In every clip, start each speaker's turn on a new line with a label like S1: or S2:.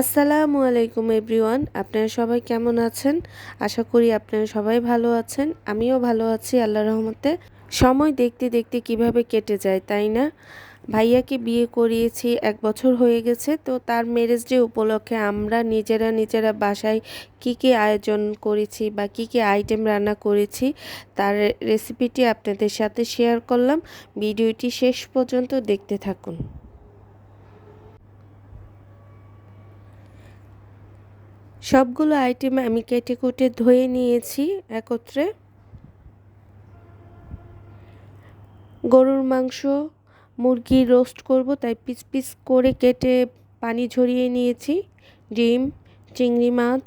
S1: আসসালামু আলাইকুম এভরিওয়ান, আপনারা সবাই কেমন আছেন? আশা করি আপনারা সবাই ভালো আছেন, আমিও ভালো আছি আল্লাহ রহমতে। সময় দেখতে দেখতে কীভাবে কেটে যায়, তাই না? ভাইয়াকে বিয়ে করিয়েছি, এক বছর হয়ে গেছে, তো তার ম্যারেজ ডে উপলক্ষে আমরা নিজেরা নিজেরা বাসায় কি কি আয়োজন করেছি বা কি কি আইটেম রান্না করেছি, তার রেসিপিটি আপনাদের সাথে শেয়ার করলাম। ভিডিওটি শেষ পর্যন্ত দেখতে থাকুন। সবগুলো আইটেম আমি কেটে কুটে ধুয়ে নিয়েছি একত্রে। গরুর মাংস, মুরগি রোস্ট করব, তাই পিস পিস করে কেটে পানি ঝরিয়ে নিয়েছি। ডিম, চিংড়ি মাছ,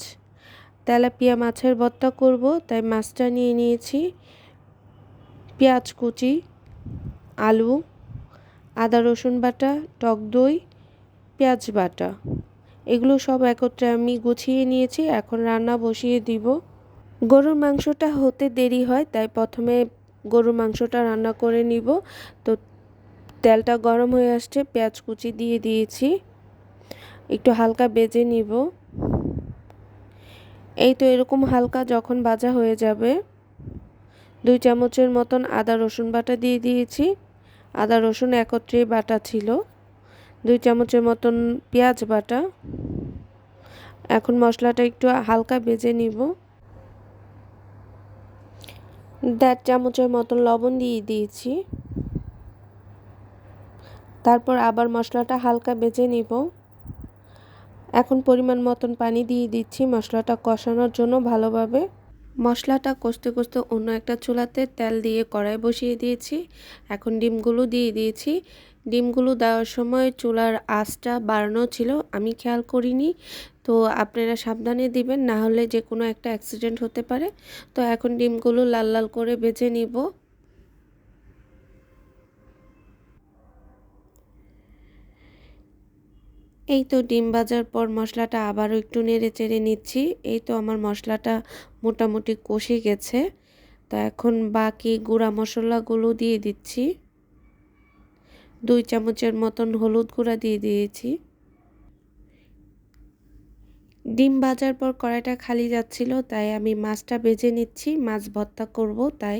S1: তেলাপিয়া মাছের ভর্তা করব, তাই মাছটা নিয়ে নিয়েছি। পেঁয়াজ কুচি, আলু, আদা রসুন বাটা, টক দই, পেঁয়াজ বাটা। এগুলো সব একত্রে আমি গুছিয়ে নিয়েছি, এখন রান্না বসিয়ে দিব। গরুর মাংসটা হতে দেরি হয়, তাই প্রথমে গরুর মাংসটা রান্না করে নিব। তো তেলটা গরম হয়ে আসছে, পেঁয়াজ কুচি দিয়ে দিয়েছি। একটু হালকা বেজে নিব। এই তো এরকম হালকা যখন ভাজা হয়ে যাবে, দুই চামচের মতন আদা রসুন বাটা দিয়ে দিয়েছি। আদা রসুন একত্রে বাটা ছিল। দুই চামচের মতন পেঁয়াজ বাটা। এখন মশলাটা একটু হালকা ভেজে নিব। দেড় চামচের মতন লবণ দিয়ে দিয়েছি। তারপর আবার মশলাটা হালকা ভেজে নিব। এখন পরিমাণ মতন পানি দিয়ে দিচ্ছি মশলাটা কষানোর জন্য ভালোভাবে। মশলাটা কষতে কষতে অন্য একটা চুলাতে তেল দিয়ে কড়াই বসিয়ে দিয়েছি। এখন ডিমগুলো দিয়ে দিয়েছি। ডিমগুলো দেওয়ার সময় চুলার আঁচটা বাড়ানো ছিল, আমি খেয়াল করিনি। তো আপনারা সাবধানে দিবেন, না হলে যে কোনো একটা অ্যাক্সিডেন্ট হতে পারে। তো এখন ডিমগুলো লাল লাল করে বেজে নিব। এই তো ডিম ভাজার পর মশলাটা আবারও একটু নেড়ে চেড়ে নিচ্ছি। এই তো আমার মশলাটা মোটামুটি কষে গেছে। তো এখন বাকি গুঁড়া মশলাগুলো দিয়ে দিচ্ছি। দুই চামচের মতন হলুদ গুঁড়া দিয়ে দিয়েছি। ডিম ভাজার পর কড়াইটা খালি যাচ্ছিল, তাই আমি মাছটা বেজে নিচ্ছি, মাছ ভর্তা করব তাই।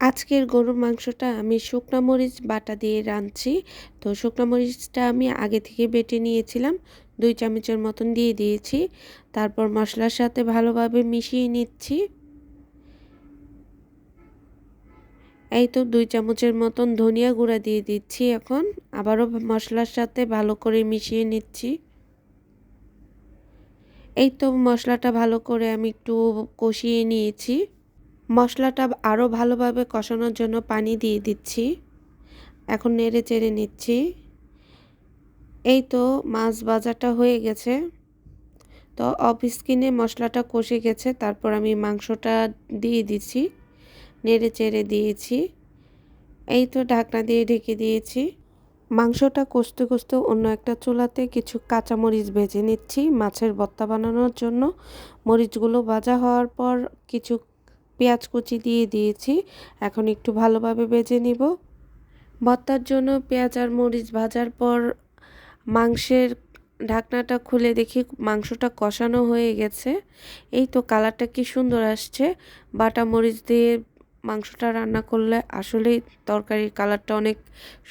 S1: আজকের গরুর মাংসটা আমি শুকনা মরিচ বাটা দিয়ে রাঁধছি। তো শুকনা মরিচটা আমি আগে থেকে বেটে নিয়েছিলাম, দুই চামচের মতন দিয়ে দিয়েছি। তারপর মশলার সাথে ভালোভাবে মিশিয়ে নিচ্ছি। এই তো দুই চামচের মতন ধনিয়া গুঁড়া দিয়ে দিচ্ছি এখন। আবারও মশলার সাথে ভালো করে মিশিয়ে নিচ্ছি। এই তো মশলাটা ভালো করে আমি একটু কষিয়ে নিয়েছি। মশলাটা আরও ভালোভাবে কষানোর জন্য পানি দিয়ে দিচ্ছি। এখন নেড়ে চেড়ে নিচ্ছি। এই তো মাছ বাজাটা হয়ে গেছে। তো অফ স্কিনে মশলাটা কষে গেছে, তারপর আমি মাংসটা দিয়ে দিচ্ছি। নেড়ে চেড়ে দিয়েছি। এই তো ঢাকনা দিয়ে ঢেকে দিয়েছি। মাংসটা কষতে কষতে অন্য একটা চুলাতে কিছু কাঁচামরিচ ভেজে নিচ্ছি মাছের ভর্তা বানানোর জন্য। মরিচগুলো ভাজা হওয়ার পর কিছু পেঁয়াজ কুচি দিয়ে দিয়েছি। এখন একটু ভালোভাবে ভেজে নিব। ভর্তার জন্য পেঁয়াজ আর মরিচ ভাজার পর মাংসের ঢাকনাটা খুলে দেখি মাংসটা কষানো হয়ে গেছে। এই তো কালারটা কি সুন্দর আসছে। বাটা মরিচ দিয়ে মাংসটা রান্না করলে আসলেই তরকারির কালারটা অনেক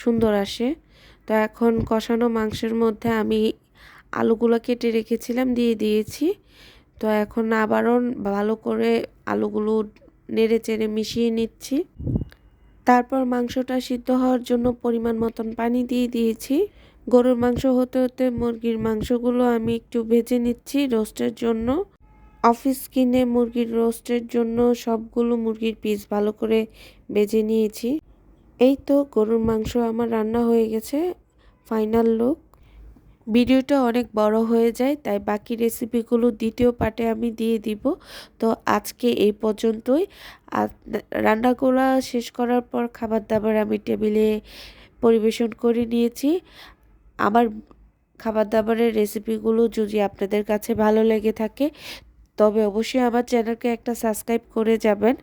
S1: সুন্দর আসে। তো এখন কষানো মাংসের মধ্যে আমি আলুগুলো কেটে রেখেছিলাম, দিয়ে দিয়েছি। তো এখন আবারও ভালো করে আলুগুলো নেড়ে চেড়ে মিশিয়ে নিচ্ছি। তারপর মাংসটা সিদ্ধ হওয়ার জন্য পরিমাণ মতন পানি দিয়ে দিয়েছি। গরুর মাংস হতে হতে মুরগির মাংসগুলো আমি একটু ভেজে নিচ্ছি রোস্টের জন্য। অফিস কিনে মুরগির রোস্টের জন্য সবগুলো মুরগির পিস ভালো করে বেজে নিয়েছি। এই তো গরুর মাংস আমার রান্না হয়ে গেছে, ফাইনাল লুক। ভিডিওটা অনেক বড় হয়ে যায়, তাই বাকি রেসিপিগুলো দ্বিতীয় পার্টে আমি দিয়ে দিব। তো আজকে এই পর্যন্তই। রান্না করা শেষ করার পর খাবার দাবার আমি টেবিলে পরিবেশন করে নিয়েছি। আমার খাবার দাবারের রেসিপিগুলো যদি আপনাদের কাছে ভালো লেগে থাকে, তবে অবশ্যই আমার চ্যানেলকে একটা সাবস্ক্রাইব করে যাবেন।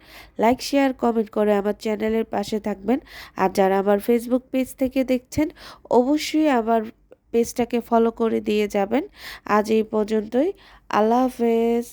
S1: লাইক শেয়ার কমেন্ট করে আমার চ্যানেলের পাশে থাকবেন। আর যারা আমার ফেসবুক পেজ থেকে দেখছেন, অবশ্যই আমার পেজটাকে ফলো করে দিয়ে যাবেন। আজ এই পর্যন্তই। আল্লাহ হাফেজ।